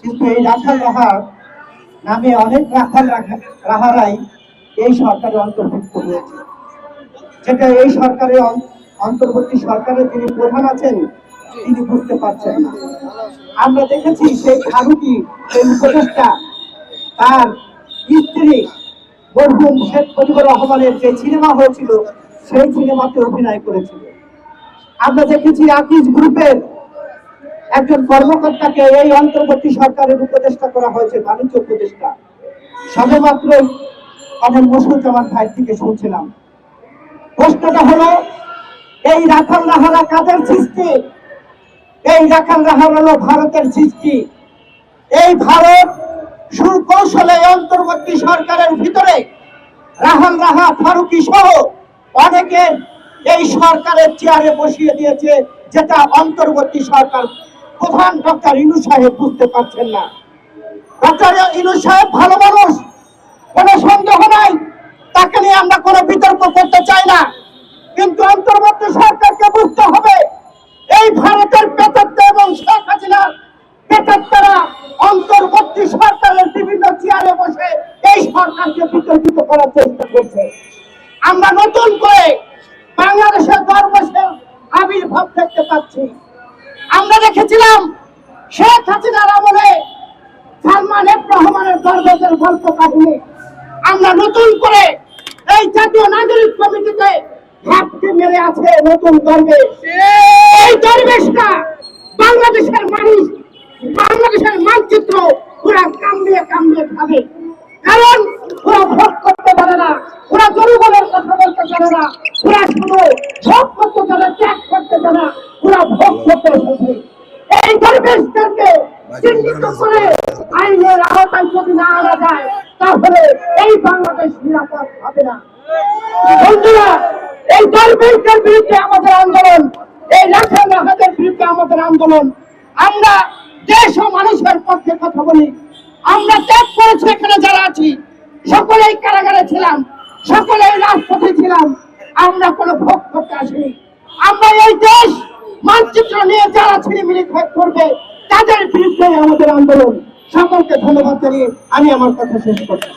কিন্তু এই রাহা নামে অনেক রাখাল রাখা- রাহারাই এই সরকারে অন্তর্ভুক্ত হয়েছে। যেটা এই সরকারের অন্তর্বর্তী সরকারের যিনি প্রধান আছেন তিনি বুঝতে পারছেন না। আমরা দেখেছি সেই খারুকি সেই উপদেষ্টা, তার স্ত্রী মরহুম শেখ মুজিবুর রহমানের যে সিনেমা হয়েছিল, সেই সিনেমাতে অভিনয় করেছিল। আমরা দেখেছি আকিজ গ্রুপের একজন কর্মকর্তাকে এই অন্তর্বর্তী সরকারের উপদেষ্টা করা হয়েছে, বাণিজ্য উপদেষ্টা। সবে মাত্রই অনেক মুসুজ্জামান ভাইয়ের থেকে শুনছিলাম। প্রশ্নটা হলো, এই রাখাল রাহারা কাদের সৃষ্টি? এই রাখাল রাহার হলো ভারতের সৃষ্টি। এই ভারত সুকৌশলে অন্তর্বর্তী সরকারের ভিতরে রাহাল রাহা ফারুকি সহ অনেকে এই সরকারের চেয়ারে বসিয়ে দিয়েছে, যেটা অন্তর্বর্তী সরকার প্রধান ডক্টর ইনু সাহেব বুঝতে পারছেন না। ডক্টর ইনু সাহেব ভালো মানুষ, কোনো সন্দেহ নাই, তাকে নিয়ে আমরা কোনো বিতর্ক করতে চাই না। কিন্তু অন্তর্বর্তী সরকারকে বুঝতে হবে এই ভারতের পেতাত্ত এবং শেখ হাসিনার পেতাত্তারা অন্তর্বর্তী সরকারের বিভিন্ন চেয়ারে বসে এই সরকারকে বিতর্কিত করার চেষ্টা করছে। আমরা নতুন করে বাংলাদেশের গর্বের আবির্ভাব দেখতে পাচ্ছি। আমরা দেখেছিলাম শেখ হাসিনার আমলে সালমান এফ রহমানের দরবেশের গল্প কাহিনী। আমরা নতুন করে এই জাতীয় নাগরিক কমিটিতে ঘাটতি মেরে আছে নতুন দরবেশ এই দরবেশটা বাংলাদেশের মানুষ বাংলাদেশের মানচিত্র ওরা কামড়িয়ে কামড়িয়ে খাবে কারণ ওরা ভোট করতে পারে না ওরা জনগণের কথা বলতে পারে না ওরা শুধু ভোট করতে পারে ত্যাগ করতে পারে ওরা ভোট করতে এই পরিবেশটাকে চিহ্নিত করে আইনের আওতায় যদি না আনা যায়, তাহলে এই বাংলাদেশ নিরাপদ হবে না। বন্ধুরা, এই দরবেশদের বিরুদ্ধে আমাদের আন্দোলন, এই রাখাল রাখাদের বিরুদ্ধে আমাদের আন্দোলন, আমরা দেশ ও মানুষের পক্ষে কথা বলি। আমরা ত্যাগ করেছি এখানে যারা আছি, সকলেই কারাগারে ছিলাম। সকলেই রাজপথে ছিলাম। আমরা কোনো ভোগ করতে আসিনি। আমরা এই দেশ মানচিত্র নিয়ে যারা ছিনিমিনি ভোগ করবে, তাদের বিরুদ্ধে আমাদের আন্দোলন। সকলকে ধন্যবাদ জানিয়ে আমি আমার কথা শেষ করছি।